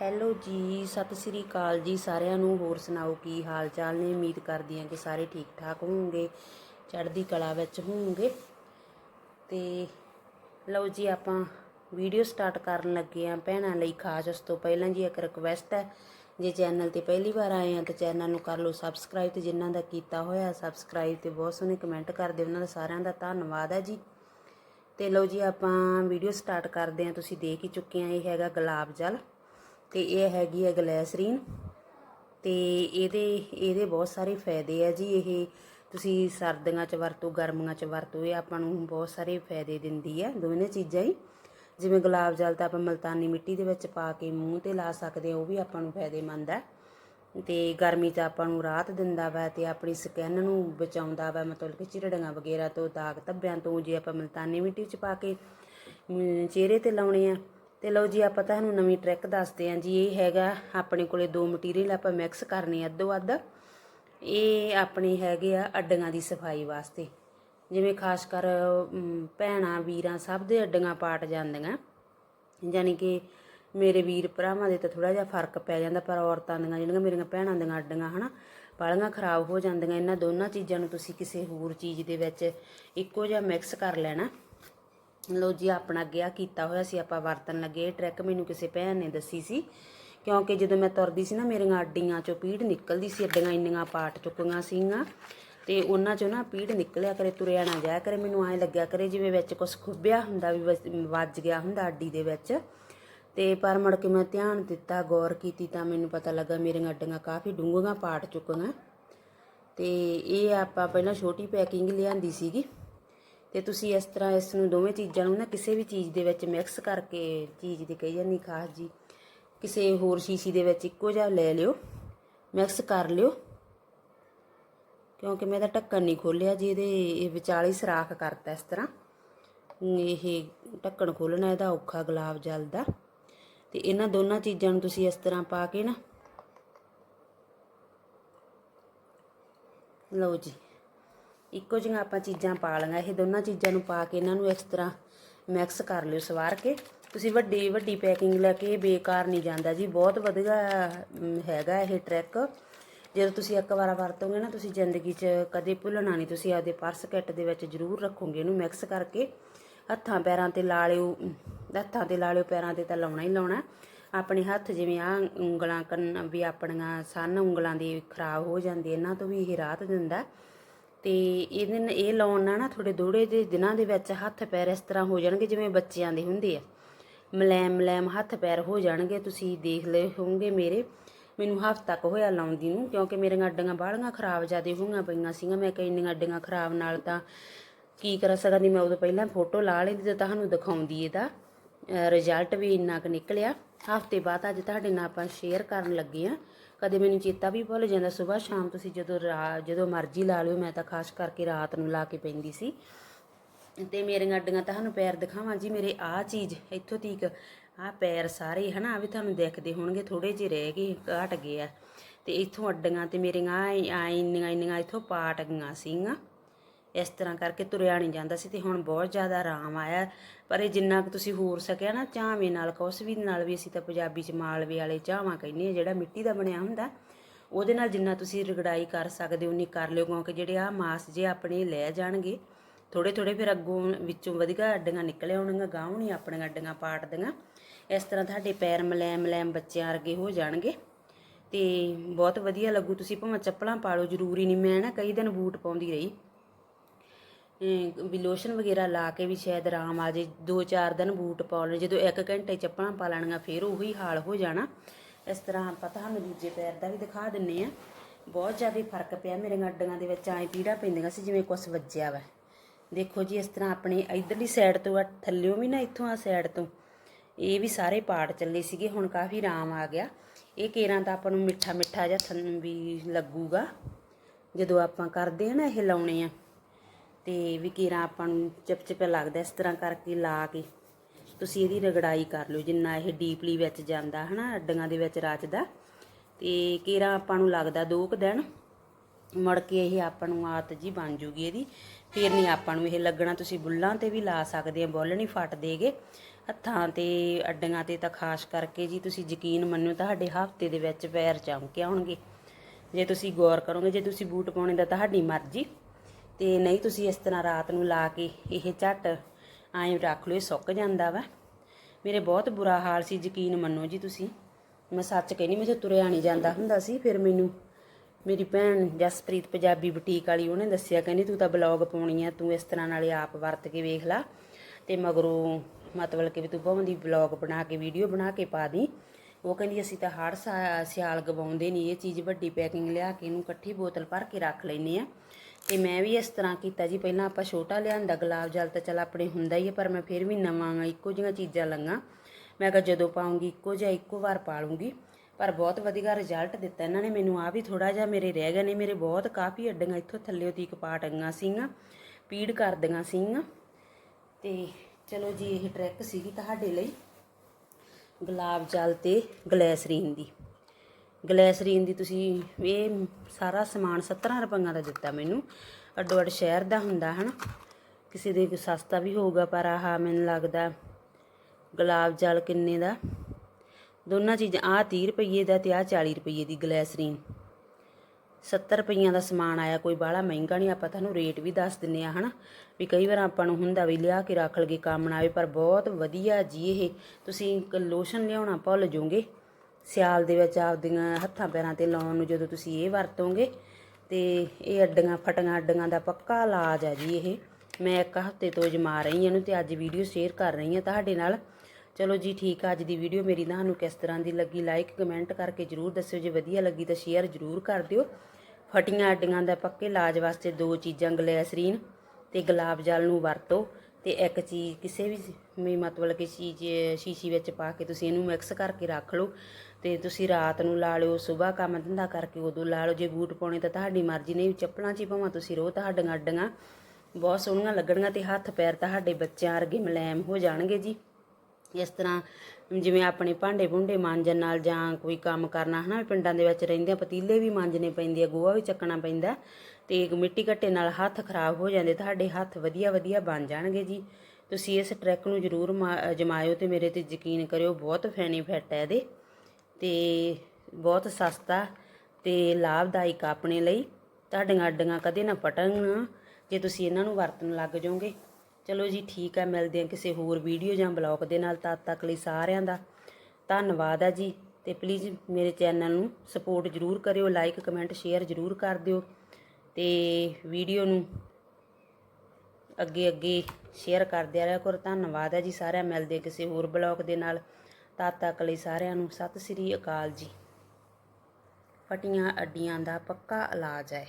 Hello ਜੀ, ਸਤਿ ਸ੍ਰੀ ਅਕਾਲ ਜੀ ਸਾਰਿਆਂ ਨੂੰ। ਹੋਰ ਸੁਣਾਓ ਕੀ ਹਾਲ ਚਾਲ ਨੇ? ਉਮੀਦ ਕਰਦੀ ਹਾਂ ਕਿ ਸਾਰੇ ਠੀਕ ਠਾਕ ਹੋਵੋਗੇ, ਚੜ੍ਹਦੀ ਕਲਾ ਵਿੱਚ ਹੋਵੋਗੇ। ਤੇ ਲਓ ਜੀ, ਆਪਾਂ ਵੀਡੀਓ ਸਟਾਰਟ ਕਰਨ ਲੱਗੇ ਆਂ ਭੈਣਾਂ ਲਈ। ਖਾਸ ਉਸ ਤੋਂ ਪਹਿਲਾਂ ਜੀ ਇੱਕ ਰਿਕਵੈਸਟ ਹੈ, ਜੇ ਚੈਨਲ ਤੇ ਪਹਿਲੀ ਵਾਰ ਆਏ ਆ ਤਾਂ ਚੈਨਲ ਨੂੰ ਕਰ ਲਓ ਸਬਸਕ੍ਰਾਈਬ ਤੇ ਜਿਨ੍ਹਾਂ ਦਾ ਕੀਤਾ ਹੋਇਆ ਸਬਸਕ੍ਰਾਈਬ ਤੇ ਬਹੁਤ ਸੋਹਣੇ ਕਮੈਂਟ ਕਰਦੇ ਉਹਨਾਂ ਦਾ ਸਾਰਿਆਂ ਦਾ ਧੰਨਵਾਦ ਹੈ ਜੀ। ਤੇ ਲਓ ਜੀ, ਆਪਾਂ ਵੀਡੀਓ ਸਟਾਰਟ ਕਰਦੇ ਹਾਂ। ਤੁਸੀਂ ਦੇਖ ਹੀ ਚੁੱਕੇ ਆ ਇਹ ਹੈਗਾ ਗੁਲਾਬ ਜਲ। ਤੇ ਇਹ ਹੈਗੀ ਹੈ ਗਲੈਸਰੀਨ ਤੇ ਇਹਦੇ ਇਹਦੇ ਬਹੁਤ ਸਾਰੇ ਫਾਇਦੇ ਆ ਜੀ, ਇਹ ਤੁਸੀਂ ਸਰਦੀਆਂ 'ਚ ਵਰਤੋ, ਗਰਮੀਆਂ 'ਚ ਵਰਤੋ, ਇਹ ਆਪਾਂ ਨੂੰ ਬਹੁਤ ਸਾਰੇ ਫਾਇਦੇ ਦਿੰਦੀ ਹੈ ਦੋਨੇ ਚੀਜ਼ਾਂ ਹੀ। ਜਿਵੇਂ ਗੁਲਾਬ ਜਲ ਤਾਂ ਆਪਾਂ ਮਲਤਾਨੀ ਮਿੱਟੀ ਦੇ ਵਿੱਚ ਪਾ ਕੇ ਮੂੰਹ ਤੇ ਲਾ ਸਕਦੇ ਹਾਂ ਉਹ ਵੀ ਆਪਾਂ ਨੂੰ ਫਾਇਦੇਮੰਦ ਹੈ ਤੇ ਗਰਮੀ 'ਚ ਆਪਾਂ ਨੂੰ ਰਾਹਤ ਦਿੰਦਾ ਵਾ ਤੇ ਆਪਣੀ ਸਕਿਨ ਨੂੰ ਬਚਾਉਂਦਾ ਵਾ, ਮਤਲਬ ਕਿ ਚਿਰੜੀਆਂ ਵਗੈਰਾ ਤੋਂ, ਦਾਗ ਧੱਬਿਆਂ ਤੋਂ, ਜੇ ਆਪਾਂ ਮਲਤਾਨੀ ਮਿੱਟੀ 'ਚ ਪਾ ਕੇ ਚਿਹਰੇ ਤੇ ਲਾਉਣੇ ਆ ਤੇ ਲਓ ਜੀ ਆਪਾਂ ਤੁਹਾਨੂੰ ਨਵੀਂ ਟ੍ਰਿਕ ਦੱਸਦੇ ਆਂ ਜੀ। ਇਹ ਹੈਗਾ ਆਪਣੇ ਕੋਲੇ ਦੋ ਮਟੀਰੀਅਲ ਆਪਾਂ ਮਿਕਸ ਕਰਨੇ ਅੱਧੋ ਅੱਧ। ਇਹ ਆਪਣੇ ਹੈਗੇ ਆ ਅੱਡੀਆਂ ਦੀ ਸਫ਼ਾਈ ਵਾਸਤੇ। ਜਿਵੇਂ ਖਾਸ ਕਰ ਅਮ, ਭੈਣਾਂ ਵੀਰਾਂ ਸਭ ਦੇ ਅੱਡੀਆਂ ਪਾਟ ਜਾਂਦੀਆਂ। ਯਾਨੀ ਕਿ ਮੇਰੇ ਵੀਰ ਭਰਾਵਾਂ ਦੇ ਤਾਂ ਥੋੜਾ ਜਿਹਾ ਫ਼ਰਕ ਪੈ ਜਾਂਦਾ ਪਰ ਔਰਤਾਂ ਦੀਆਂ ਜਿਹੜੀਆਂ ਮੇਰੀਆਂ ਭੈਣਾਂ ਦੀਆਂ ਅੱਡੀਆਂ ਹਨਾ ਬਾਲੀਆਂ ਖਰਾਬ ਹੋ ਜਾਂਦੀਆਂ। ਇਹਨਾਂ ਦੋਨਾਂ ਚੀਜ਼ਾਂ ਨੂੰ ਤੁਸੀਂ ਕਿਸੇ ਹੋਰ ਚੀਜ਼ ਦੇ ਵਿੱਚ ਇੱਕੋ ਜਿਹਾ ਮਿਕਸ ਕਰ ਲੈਣਾ। ਲੋ ਜੀ, ਆਪਣਾ ਅੱਗੇ ਆ ਕੀਤਾ ਹੋਇਆ ਸੀ, ਆਪਾਂ ਵਰਤਨ ਲੱਗੇ ਇਹ ਟ੍ਰਿਕ ਮੈਨੂੰ ਕਿਸੇ ਭੈਣ ਨੇ ਦੱਸੀ ਸੀ। ਕਿਉਂਕਿ ਜਦੋਂ ਮੈਂ ਤੁਰਦੀ ਸੀ ਨਾ, ਮੇਰੀਆਂ ਅੱਡੀਆਂ ਚੋਂ ਪੀੜ ਨਿਕਲਦੀ ਸੀ, ਅੱਡੀਆਂ ਇੰਨੀਆਂ ਪਾਟ ਚੁੱਕੀਆਂ ਸੀਗੀਆਂ। ਤੇ ਉਹਨਾਂ ਚੋਂ ਨਾ ਪੀੜ ਨਿਕਲਿਆ ਕਰੇ, ਤੁਰਿਆ ਨਾ ਜਾਇਆ ਕਰੇ, ਮੈਨੂੰ ਐਂ ਲੱਗਿਆ ਕਰੇ ਜਿਵੇਂ ਵਿੱਚ ਕੁਝ ਖੁੱਬਿਆ ਹੁੰਦਾ ਵੀ ਵਸ- ਵੱਜ ਗਿਆ ਹੁੰਦਾ ਅੱਡੀ ਦੇ ਵਿੱਚ। ਤੇ ਪਰ ਮੁੜ ਕੇ ਮੈਂ ਧਿਆਨ ਦਿੱਤਾ, ਗੌਰ ਕੀਤੀ ਤਾਂ ਮੈਨੂੰ ਪਤਾ ਲੱਗਾ ਮੇਰੀਆਂ ਅੱਡੀਆਂ ਕਾਫੀ ਡੂੰਘੀਆਂ ਪਾਟ ਚੁੱਕੀਆਂ। ਤੇ ਇਹ ਆਪਾਂ ਪਹਿਲਾਂ ਛੋਟੀ ਪੈਕਿੰਗ ਲਿਆਂਦੀ ਸੀਗੀ। ਤੇ ਤੁਸੀਂ ਇਸ ਤਰ੍ਹਾਂ ਇਸ ਨੂੰ ਦੋਵੇਂ ਚੀਜ਼ਾਂ ਨੂੰ ਨਾ ਕਿਸੇ ਵੀ ਚੀਜ਼ ਦੇ ਵਿੱਚ ਮਿਕਸ ਕਰਕੇ ਚੀਜ਼ ਦੀ ਕਹੀ ਜਾਂਦੀ ਖਾਸ ਜੀ, ਕਿਸੇ ਹੋਰ ਸ਼ੀਸ਼ੀ ਦੇ ਵਿੱਚ ਇੱਕੋ ਜਿਹਾ ਲੈ ਲਿਓ ਮਿਕਸ ਕਰ ਲਿਓ। ਕਿਉਂਕਿ ਮੈਂ ਤਾਂ ਢੱਕਣ ਨਹੀਂ ਖੋਲਿਆ ਜੀ, ਇਹਦੇ ਇਹ ਵਿਚਾਲੇ ਸਰਾਖ ਕਰਤਾ ਇਸ ਤਰ੍ਹਾਂ। ਇਹ ਢੱਕਣ ਖੋਲਣਾ ਇਹਦਾ ਔਖਾ ਗੁਲਾਬ ਜਲ ਦਾ। ਤੇ ਇਹਨਾਂ ਦੋਨਾਂ ਚੀਜ਼ਾਂ ਨੂੰ ਤੁਸੀਂ ਇਸ ਤਰ੍ਹਾਂ ਪਾ ਕੇ ਨਾ ਲਓ ਜੀ। ਇੱਕੋ ਜਿਹੀਆਂ ਆਪਾਂ ਚੀਜ਼ਾਂ ਪਾ ਲਈਆਂ। ਇਹ ਦੋਨਾਂ ਚੀਜ਼ਾਂ ਨੂੰ ਪਾ ਕੇ ਇਹਨਾਂ ਨੂੰ ਇਸ ਤਰ੍ਹਾਂ ਮਿਕਸ ਕਰ ਲਿਓ, ਸਵਾਰ ਕੇ। ਤੁਸੀਂ ਵੱਡੀ ਵੱਡੀ ਪੈਕਿੰਗ ਲੈ ਕੇ ਬੇਕਾਰ ਨਹੀਂ ਜਾਂਦਾ ਜੀ। ਬਹੁਤ ਵਧੀਆ ਹੈਗਾ ਇਹ ਟਰੈਕ ਜਦੋਂ ਤੁਸੀਂ ਇੱਕ ਵਾਰ ਵਰਤੋਗੇ ਨਾ, ਤੁਸੀਂ ਜ਼ਿੰਦਗੀ 'ਚ ਕਦੇ ਭੁੱਲਣਾ ਨਹੀਂ। ਤੁਸੀਂ ਆਪਦੇ ਪਰਸ ਕਿੱਟ ਦੇ ਵਿੱਚ ਜ਼ਰੂਰ ਰੱਖੋਗੇ ਇਹਨੂੰ ਮਿਕਸ ਕਰਕੇ। ਹੱਥਾਂ ਪੈਰਾਂ ਤੇ ਲਾ ਲਿਓ। ਹੱਥਾਂ ਤੇ ਲਾ ਲਿਓ, ਪੈਰਾਂ ਤੇ ਤਾਂ ਲਾਉਣਾ ਹੀ ਲਾਉਣਾ। ਆਪਣੇ ਹੱਥ ਜਿਵੇਂ ਆ ਉਂਗਲਾਂ ਕੰਨ ਵੀ ਆਪਣੀਆਂ, ਸਨ ਉਂਗਲਾਂ ਦੀ ਖਰਾਬ ਹੋ ਜਾਂਦੀ, ਇਹਨਾਂ ਤੋਂ ਵੀ ਇਹ ਰਾਹਤ ਦਿੰਦਾ। ਤੇ ਇਹਦੇ ਨਾਲ ਇਹ ਲਾਉਣ ਨਾਲ ਨਾ ਥੋੜੇ ਥੋੜੇ ਦੇ ਦਿਨਾਂ ਦੇ ਵਿੱਚ ਹੱਥ ਪੈਰ ਇਸ ਤਰ੍ਹਾਂ ਹੋ ਜਾਣਗੇ ਜਿਵੇਂ ਬੱਚਿਆਂ ਦੇ ਹੁੰਦੇ ਆ। ਮਲੈਮ ਮਲੈਮ ਹੱਥ ਪੈਰ ਹੋ ਜਾਣਗੇ, ਤੁਸੀਂ ਦੇਖ ਲਏ ਹੋਵੋਗੇ ਮੇਰੇ। ਮੈਨੂੰ ਹਫ਼ਤਾ ਤੱਕ ਹੋਇਆ ਲਾਉਂਦੀ ਨੂੰ, ਕਿਉਂਕਿ ਮੇਰੀਆਂ ਅੱਡੀਆਂ ਬਾਹਲੀਆਂ ਖਰਾਬ ਜਿਆਦੇ ਹੋਈਆਂ ਪਈਆਂ ਸੀਗੀਆਂ। ਮੈਂ ਕਈ ਇੰਨੀਆਂ ਅੱਡੀਆਂ ਖਰਾਬ ਨਾਲ ਤਾਂ ਕੀ ਕਰ ਸਕਦੀ ਮੈਂ ਉਦੋਂ ਪਹਿਲਾਂ ਫੋਟੋ ਲਾ ਲੈਂਦੀ ਤਾਂ ਤੁਹਾਨੂੰ ਦਿਖਾਉਂਦੀ ਇਹਦਾ। ਰਿਜ਼ਲਟ ਵੀ ਇੰਨਾ ਕੁ ਨਿਕਲਿਆ। ਹਫ਼ਤੇ ਬਾਅਦ ਅੱਜ ਤੁਹਾਡੇ ਨਾਲ ਆਪਾਂ ਸ਼ੇਅਰ ਕਰਨ ਲੱਗੇ ਆ ਕਦੇ ਮੈਨੂੰ ਚੇਤਾ ਵੀ ਭੁੱਲ ਜਾਂਦਾ ਸਵੇਰ ਸ਼ਾਮ ਤੁਸੀਂ ਜਦੋਂ ਰਾ- ਜਦੋਂ ਮਰਜ਼ੀ ਲਾ ਲਿਓ, ਮੈਂ ਤਾਂ ਖਾਸ ਕਰਕੇ ਰਾਤ ਨੂੰ ਲਾ ਕੇ ਪੈਂਦੀ ਸੀ। ਤੇ ਮੇਰੀਆਂ ਅੱਡੀਆਂ ਤੁਹਾਨੂੰ ਪੈਰ ਦਿਖਾਵਾਂ ਜੀ, ਮੇਰੇ ਆਹ ਚੀਜ਼ ਇੱਥੋਂ ਤੀਕ, ਆਹ ਪੈਰ ਸਾਰੇ ਹਨਾ, ਆਹ ਵੀ ਤੁਹਾਨੂੰ ਦਿਖਦੇ ਹੋਣਗੇ ਥੋੜੇ ਜਿਹੇ ਰਹਿ ਗਏ, ਘਟ ਗਏ ਆ। ਤੇ ਇੱਥੋਂ ਅੱਡੀਆਂ ਤੇ ਮੇਰੀਆਂ ਆ ਇੰਨੀਆਂ ਇੰਨੀਆਂ ਇੱਥੋਂ ਪਾਟ ਗਈਆਂ ਸੀਗੀਆਂ। ਇਸ ਤਰ੍ਹਾਂ ਕਰਕੇ ਤੁਰਿਆ ਨਹੀਂ ਜਾਂਦਾ ਸੀ ਤੇ ਹੁਣ ਬਹੁਤ ਜ਼ਿਆਦਾ ਆਰਾਮ ਆਇਆ। ਪਰ ਇਹ ਜਿੰਨਾ ਕੁ ਤੁਸੀਂ ਹੋਰ ਸਕਿਆ ਨਾ ਝਾਵੇਂ ਨਾਲ ਕੁਛ ਵੀ ਨਾਲ ਵੀ ਅਸੀਂ ਤਾਂ ਪੰਜਾਬੀ ਚ ਮਾਲਵੇ ਵਾਲੇ ਝਾਵਾਂ ਕਹਿੰਦੇ ਆ ਜਿਹੜਾ ਮਿੱਟੀ ਦਾ ਬਣਿਆ ਹੁੰਦਾ, ਉਹਦੇ ਨਾਲ ਜਿੰਨਾ ਤੁਸੀਂ ਰਗੜਾਈ ਕਰ ਸਕਦੇ ਹੋ, ਉਨੀ ਕਰ ਲਿਓ, ਕਿਉਂਕਿ ਜਿਹੜੇ ਆ ਮਾਸ ਜੇ ਆਪਣੇ ਲੈ ਜਾਣਗੇ ਥੋੜੇ ਥੋੜੇ ਫਿਰ ਅੱਗੋਂ ਵਿੱਚੋਂ ਵਧੀਆ ਅੱਡੀਆਂ ਨਿਕਲ ਆਉਣਗੀਆਂ ਗਾਉਂ ਨਹੀਂ ਆਪਣੀਆਂ ਅੱਡੀਆਂ ਪਾਟਦੀਆਂ ਇਸ ਤਰ੍ਹਾਂ ਤੁਹਾਡੇ ਪੈਰ ਮਲੈਮ ਮਲੈਮ ਬੱਚਿਆਂ ਵਰਗੇ ਹੋ ਜਾਣਗੇ ਤੇ ਬਹੁਤ ਵਧੀਆ ਲੱਗੂ। ਤੁਸੀਂ ਭਾਵੇਂ ਚੱਪਲਾਂ ਪਾ ਲਓ, ਜ਼ਰੂਰੀ ਨਹੀਂ, ਮੈਂ ਨਾ ਕਈ ਦਿਨ ਬੂਟ ਪਾਉਂਦੀ ਰਹੀ। ਵੀ ਲੋਸ਼ਨ ਵਗੈਰਾ ਲਾ ਕੇ ਵੀ ਸ਼ਾਇਦ ਆਰਾਮ ਆ ਜੇ 2-4 ਦਿਨ ਬੂਟ ਪਾ ਲੈਣ, ਜਦੋਂ 1 ਘੰਟੇ ਚੱਪਲਾਂ ਪਾ ਲੈਣੀਆਂ, ਫਿਰ ਉਹੀ ਹਾਲ ਹੋ ਜਾਣਾ। ਇਸ ਤਰ੍ਹਾਂ ਆਪਾਂ ਤੁਹਾਨੂੰ ਦੂਜੇ ਪੈਰ ਦਾ ਵੀ ਦਿਖਾ ਦਿੰਨੇ ਆ। ਬਹੁਤ ਜ਼ਿਆਦਾ ਫ਼ਰਕ ਪਿਆ ਮੇਰੇ ਅੱਡੀਆਂ ਦੇ ਵਿੱਚ, ਐਂ ਪੀੜਾ ਪੈਂਦੀਆਂ ਸੀ ਜਿਵੇਂ ਕੁਛ ਵੱਜਿਆ ਵਾ। ਦੇਖੋ ਜੀ, ਇਸ ਤਰ੍ਹਾਂ ਆਪਣੇ ਇਧਰਲੀ ਸਾਈਡ ਤੋਂ ਆ, ਥੱਲਿਓਂ ਵੀ ਨਾ ਇੱਥੋਂ ਆ ਸਾਈਡ ਤੋਂ। ਇਹ ਵੀ ਸਾਰੇ ਪਾੜ ਚੱਲੇ ਸੀਗੇ, ਹੁਣ ਕਾਫੀ ਆਰਾਮ ਆ ਗਿਆ। ਇਹ ਕੇਰਾਂ ਤਾਂ ਆਪਾਂ ਨੂੰ ਮਿੱਠਾ ਮਿੱਠਾ ਜਿਹਾ ਥਨ ਵੀ ਲੱਗੂਗਾ। ਜਦੋਂ ਆਪਾਂ ਕਰਦੇ ਆ ਨਾ ਇਹ ਲਾਉਣੇ ਆ। ਤੇ ਵੀ ਕੇਰਾਂ ਆਪਾਂ ਨੂੰ ਚਿਪਚਿਪਾ ਲੱਗਦਾ ਇਸ ਤਰ੍ਹਾਂ ਕਰਕੇ ਲਾ ਕੇ ਤੁਸੀਂ ਇਹਦੀ ਰਗੜਾਈ ਕਰ ਲਓ, ਜਿੰਨਾ ਇਹ ਡੀਪਲੀ ਵਿੱਚ ਜਾਂਦਾ ਹਨਾ, ਅੱਡੀਆਂ ਦੇ ਵਿੱਚ ਰਚਦਾ। ਤੇ ਕੇਰਾਂ ਆਪਾਂ ਨੂੰ ਲੱਗਦਾ ਦੋ ਕੁ ਦਿਨ, ਮੁੜ ਕੇ ਇਹ ਆਪਾਂ ਨੂੰ ਆਤ ਜੀ ਬਣ ਜੂਗੀ ਇਹਦੀ। ਫਿਰ ਨਹੀਂ ਆਪਾਂ ਨੂੰ ਇਹ ਲੱਗਣਾ, ਤੁਸੀਂ ਬੁੱਲਾਂ ਤੇ ਵੀ ਲਾ ਸਕਦੇ ਆ, ਬੁੱਲ ਨਹੀਂ ਫਟ ਦੇਗੇ ਹੱਥਾਂ ਤੇ, ਅੱਡੀਆਂ ਤੇ ਤਾਂ ਖਾਸ ਕਰਕੇ ਜੀ ਤੁਸੀਂ ਯਕੀਨ ਮੰਨੋ ਤੁਹਾਡੇ ਹਫ਼ਤੇ ਦੇ ਵਿੱਚ ਪੈਰ ਚਮਕ ਆਉਣਗੇ ਜੇ ਤੁਸੀਂ ਗੌਰ ਕਰੋਗੇ, ਜੇ ਤੁਸੀਂ ਬੂਟ ਪਾਉਣੇ ਦਾ ਤੁਹਾਡੀ ਮਰਜ਼ੀ। ਤੇ ਨਹੀਂ ਤੁਸੀਂ ਇਸ ਤਰ੍ਹਾਂ ਰਾਤ ਨੂੰ ਲਾ ਕੇ ਇਹ ਝੱਟ ਐਂ ਰੱਖ ਲਓ, ਇਹ ਸੁੱਕ ਜਾਂਦਾ ਵਾ। ਮੇਰੇ ਬਹੁਤ ਬੁਰਾ ਹਾਲ ਸੀ, ਯਕੀਨ ਮੰਨੋ ਜੀ ਤੁਸੀਂ। ਮੈਂ ਸੱਚ ਕਹਿੰਦੀ ਮੇਰੇ ਤੋਂ ਤੁਰਿਆ ਨਹੀਂ ਜਾਂਦਾ ਹੁੰਦਾ ਸੀ, ਫਿਰ ਮੈਨੂੰ ਮੇਰੀ ਭੈਣ ਜਸਪ੍ਰੀਤ ਪੰਜਾਬੀ ਬੁਟੀਕ ਵਾਲੀ, ਉਹਨੇ ਦੱਸਿਆ, ਕਹਿੰਦੀ ਤੂੰ ਤਾਂ ਬਲੌਗ ਪਾਉਣੀ ਆ, ਤੂੰ ਇਸ ਤਰ੍ਹਾਂ ਨਾਲੇ ਆਪ ਵਰਤ ਕੇ ਵੇਖ ਲੈ। ਤੇ ਮਗਰੋਂ ਮਤਲਬ ਕਿ ਵੀ ਤੂੰ ਭਾਵੇਂ ਦੀ ਬਲੌਗ ਬਣਾ ਕੇ, ਵੀਡੀਓ ਬਣਾ ਕੇ ਪਾ ਦੀ। ਉਹ ਕਹਿੰਦੀ, ਅਸੀਂ ਤਾਂ ਹਰ ਸਾ- ਸਿਆਲ ਗਵਾਉਂਦੇ ਨਹੀਂ, ਇਹ ਚੀਜ਼ ਵੱਡੀ ਪੈਕਿੰਗ ਲਿਆ ਕੇ ਇਹਨੂੰ ਇਕੱਠੀ ਬੋਤਲ ਭਰ ਕੇ ਰੱਖ ਲੈਨੇ ਆ। ਤੇ ਮੈਂ ਵੀ ਇਸ ਤਰ੍ਹਾਂ ਕੀਤਾ ਜੀ। ਪਹਿਲਾਂ ਆਪਾਂ ਛੋਟਾ ਲਿਆਂਦਾ, ਗੁਲਾਬ ਜਲ ਤਾਂ ਚਲ ਆਪਣੇ ਹੁੰਦਾ ਹੀ ਹੈ ਪਰ ਮੈਂ ਫਿਰ ਵੀ ਨਵਾਂ ਇੱਕੋ ਜਿਹੀਆਂ ਚੀਜ਼ਾਂ ਲੰਗਾ ਮੈਂ ਕਿਹਾ ਜਦੋਂ ਪਾਉਂਗੀ ਇੱਕੋ ਜਿਹਾ, ਇੱਕੋ ਵਾਰ ਪਾ ਲੂੰਗੀ ਪਰ ਬਹੁਤ ਵਧੀਆ ਰਿਜ਼ਲਟ ਦਿੱਤਾ ਇਹਨਾਂ ਨੇ ਮੈਨੂੰ। ਆ ਵੀ ਥੋੜਾ ਜਿਹਾ ਮੇਰੇ ਰਹਿ ਗਏ ਨੇ, ਮੇਰੇ ਬਹੁਤ ਕਾਫੀ ਅੱਡੀਆਂ ਇੱਥੋਂ ਥੱਲੇ ਤੀਕ ਪਾਟ ਆਈਆਂ ਸੀਗੀਆਂ, ਪੀੜ ਕਰਦੀਆਂ ਸੀਗੀਆਂ। ਤੇ ਚਲੋ ਜੀ, ਇਹ ਟਰੈਕ ਸੀਗੀ ਤੁਹਾਡੇ ਲਈ, ਗੁਲਾਬ ਜਲ ਤੇ ਗਲੈਸਰੀਨ ਦੀ। ਗਲੈਸਰੀਨ ਦੀ ਤੁਸੀਂ, ਇਹ ਸਾਰਾ ਸਮਾਨ 17 ਰੁਪਈਆਂ ਦਾ ਦਿੱਤਾ ਮੈਨੂੰ। ਅੱਡੋ ਅੱਡ ਸ਼ਹਿਰ ਦਾ ਹੁੰਦਾ, ਹਨ? ਕਿਸੇ ਦੇ ਸਸਤਾ ਵੀ ਹੋਊਗਾ, ਪਰ ਆਹ ਮੈਨੂੰ ਲੱਗਦਾ ਗੁਲਾਬ ਜਲ ਕਿੰਨੇ ਦਾ। ਦੋਨਾਂ ਚੀਜ਼ਾਂ, ਆਹ 30 ਰੁਪਏ ਦਾ ਤੇ ਆਹ 40 ਰੁਪਏ ਦੀ ਗਲੈਸਰੀਨ। 70 ਰੁਪਈਆਂ ਦਾ ਸਮਾਨ ਆਇਆ, ਕੋਈ ਬਾਹਲਾ ਮਹਿੰਗਾ ਨਹੀਂ, ਆਪਾਂ ਤੁਹਾਨੂੰ ਰੇਟ ਵੀ ਦੱਸ ਦਿੰਨੇ ਆ, ਹਨਾ? ਵੀ ਕਈ ਵਾਰ ਆਪਾਂ ਨੂੰ ਹੁੰਦਾ ਵੀ ਲਿਆ ਕੇ ਰੱਖ ਲਗੇ ਕੰਮ ਨਾ ਆਵੇ, ਪਰ ਬਹੁਤ ਵਧੀਆ ਜੀ ਇਹ। ਤੁਸੀਂ ਇੱਕ ਲੋਸ਼ਨ ਲਿਆਉਣਾ ਭੁੱਲ ਜਾਓਗੇ। ਸਿਆਲ ਦੇ ਵਿੱਚ ਆਪਦੀਆਂ ਹੱਥਾਂ ਪੈਰਾਂ ਤੇ ਲਾਉਣ ਨੂੰ ਜਦੋਂ ਤੁਸੀਂ ਇਹ ਵਰਤੋਗੇ, ਤੇ ਇਹ ਅੱਡੀਆਂ ਫਟੀਆਂ ਅੱਡੀਆਂ ਦਾ ਪੱਕਾ ਇਲਾਜ ਆ ਜੀ ਇਹ। ਮੈਂ ਇੱਕ ਹਫ਼ਤੇ ਤੋਂ ਜਮਾ ਰਹੀ ਹਾਂ ਇਹਨੂੰ ਤੇ ਅੱਜ ਵੀਡੀਓ ਸ਼ੇਅਰ ਕਰ ਰਹੀ ਹਾਂ ਤੁਹਾਡੇ ਨਾਲ। ਚਲੋ ਜੀ ਠੀਕ ਆ, ਅੱਜ ਦੀ ਵੀਡੀਓ ਮੇਰੀ ਤੁਹਾਨੂੰ ਕਿਸ ਤਰ੍ਹਾਂ ਦੀ ਲੱਗੀ ਲਾਈਕ ਕਮੈਂਟ ਕਰਕੇ ਜਰੂਰ ਦੱਸਿਓ, ਜੇ ਵਧੀਆ ਲੱਗੀ ਤਾਂ ਸ਼ੇਅਰ ਜਰੂਰ ਕਰ ਦਿਓ। ਫਟੀਆਂ ਅੱਡੀਆਂ ਦਾ ਪੱਕੇ ਇਲਾਜ ਵਾਸਤੇ ਦੋ ਚੀਜ਼ਾਂ, ਗਲੈਸਰੀਨ ਤੇ ਗੁਲਾਬ ਜਲ ਨੂੰ ਵਰਤੋ। ਤੇ ਇੱਕ ਚੀਜ਼, ਕਿਸੇ ਵੀ ਵੀ ਮਤਲਬ ਕਿ ਚੀਜ਼, ਸ਼ੀਸ਼ੀ ਵਿੱਚ ਪਾ ਕੇ ਤੁਸੀਂ ਇਹਨੂੰ ਮਿਕਸ ਕਰਕੇ ਰੱਖ ਲਓ। ਤੇ ਤੁਸੀਂ ਰਾਤ ਨੂੰ ਲਾ ਲਿਓ ਸਵੇਰ ਕੰਮ ਧੰਦਾ ਕਰਕੇ ਉਦੋਂ ਲਾ ਲਓ। ਜੇ ਬੂਟ ਪਾਉਣੇ ਤਾਂ ਤੁਹਾਡੀ ਮਰਜ਼ੀ, ਨਹੀਂ ਚੱਪਲਾਂ 'ਚ ਹੀ ਭਾਵੇਂ ਤੁਸੀਂ ਰੋ ਤੁਹਾਡੀਆਂ ਅੱਡੀਆਂ। ਬਹੁਤ ਸੋਹਣੀਆਂ ਲੱਗਣਗੀਆਂ ਤੇ ਹੱਥ ਪੈਰ ਤੁਹਾਡੇ ਬੱਚਿਆਂ ਵਰਗੇ ਮੁਲਾਇਮ ਹੋ ਜਾਣਗੇ ਜੀ। ਇਸ ਤਰ੍ਹਾਂ ਜਿਵੇਂ ਆਪਣੇ ਭਾਂਡੇ ਭੁੰਡੇ ਮਾਂਜਣ ਨਾਲ ਜਾਂ ਕੋਈ ਕੰਮ ਕਰਨਾ, ਹਨਾ ਪਿੰਡਾਂ ਦੇ ਵਿੱਚ ਰਹਿੰਦੇ ਆ ਪਤੀਲੇ ਵੀ ਮਾਂਜਣੇ ਪੈਂਦੇ ਆ, ਗੋਹਾ ਵੀ ਚੱਕਣਾ ਪੈਂਦਾ। ਤੇ ਮਿੱਟੀ ਘੱਟੇ ਨਾਲ ਹੱਥ ਖਰਾਬ ਹੋ ਜਾਂਦੇ, ਤੁਹਾਡੇ ਹੱਥ ਵਧੀਆ ਵਧੀਆ ਬਣ ਜਾਣਗੇ ਜੀ। ਤੁਸੀਂ ਇਸ ਟਰੈਕ ਨੂੰ ਜ਼ਰੂਰ ਮਾ- ਜਮਾਇਓ ਤੇ ਮੇਰੇ ਤੇ ਯਕੀਨ ਕਰਿਓ, ਬਹੁਤ ਬੈਨੀਫਿਟ ਹੈ ਇਹਦੇ। ਤੇ ਬਹੁਤ ਸਸਤਾ ਤੇ ਲਾਭਦਾਇਕ ਆਪਣੇ ਲਈ। ਤੁਹਾਡੀਆਂ ਅੱਡੀਆਂ ਕਦੇ ਨਾ ਪਟਣ ਜੇ ਤੁਸੀਂ ਇਹਨਾਂ ਨੂੰ ਵਰਤਣ ਲੱਗ ਜਾਓਗੇ। ਚਲੋ ਜੀ, ਠੀਕ ਹੈ ਮਿਲਦੇ ਹਾਂ ਕਿਸੇ ਹੋਰ ਵੀਡੀਓ ਜਾਂ ਬਲੌਗ ਦੇ ਨਾਲ ਤਦ ਤੱਕ ਲਈ ਸਾਰਿਆਂ ਦਾ। ਧੰਨਵਾਦ ਹੈ ਜੀ, ਤੇ ਪਲੀਜ਼ ਮੇਰੇ ਚੈਨਲ ਨੂੰ ਸਪੋਰਟ ਜਰੂਰ ਕਰਿਓ ਲਾਈਕ ਕਮੈਂਟ ਸ਼ੇਅਰ ਜਰੂਰ ਕਰ ਦਿਓ। ਤੇ ਵੀਡੀਓ ਨੂੰ ਅੱਗੇ ਅੱਗੇ ਸ਼ੇਅਰ ਕਰਦੇ ਰਿਹਾ ਕਰੋ। ਧੰਨਵਾਦ ਹੈ ਜੀ ਸਾਰਿਆਂ, ਮਿਲਦੇ ਕਿਸੇ ਹੋਰ ਬਲੌਗ ਦੇ ਨਾਲ। ਤਦ ਤੱਕ ਲਈ ਸਾਰਿਆਂ ਨੂੰ ਸਤਿ ਸ੍ਰੀ ਅਕਾਲ ਜੀ। ਫਟੀਆਂ ਅੱਡੀਆਂ ਦਾ ਪੱਕਾ ਇਲਾਜ ਹੈ।